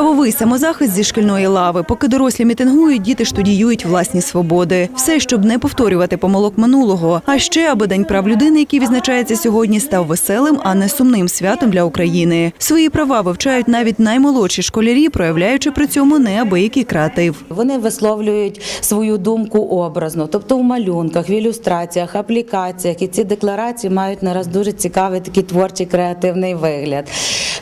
Правовий самозахист зі шкільної лави. Поки дорослі мітингують, діти штудіюють власні свободи. Все, щоб не повторювати помилок минулого. А ще аби день прав людини, який відзначається сьогодні, став веселим, а не сумним святом для України. Свої права вивчають навіть наймолодші школярі, проявляючи при цьому неабиякий креатив. Вони висловлюють свою думку образно, тобто в малюнках, в ілюстраціях, аплікаціях. І ці декларації мають нараз дуже цікавий такий творчий креативний вигляд.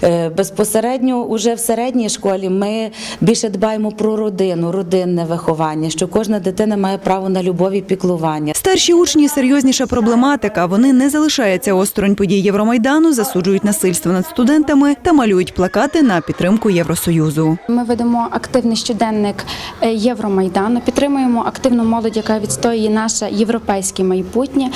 Е, Безпосередньо уже в середній школі ми більше дбаємо про родину, родинне виховання, що кожна дитина має право на любов і піклування. Старші учні серйозніша проблематика. Вони не залишаються осторонь подій Євромайдану, засуджують насильство над студентами та малюють плакати на підтримку Євросоюзу. Ми ведемо активний щоденник е, Євромайдану, підтримуємо активну молодь, яка відстоює наше європейське майбутнє,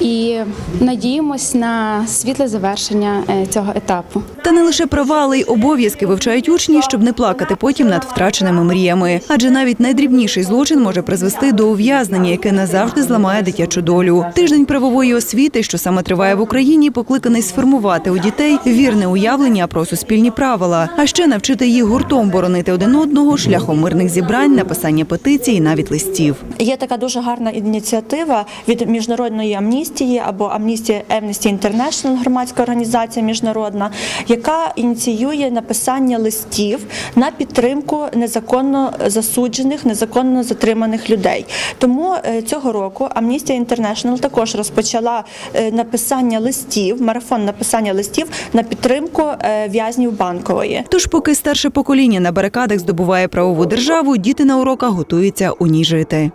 і надіємось на світле завершення е, цього етапу. Та не лише права, але й обов'язки вивчають учні, щоб не плакати потім над втраченими мріями. Адже навіть найдрібніший злочин може призвести до ув'язнення, яке назавжди зламає дитячу долю. Тиждень правової освіти, що саме триває в Україні, покликаний сформувати у дітей вірне уявлення про суспільні правила, а ще навчити їх гуртом боронити один одного шляхом мирних зібрань, написання петицій, навіть листів. Є така дуже гарна ініціатива від міжнародної амністії або амністія Amnesty International, громадська організація міжнародна, яка ініціює написання листів на підтримку незаконно засуджених, незаконно затриманих людей. Тому е, цього року Amnesty International також розпочала е, написання листів, марафон написання листів на підтримку е, в'язнів банкової. Тож, поки старше покоління на барикадах здобуває правову державу, діти на уроках готуються у ній жити.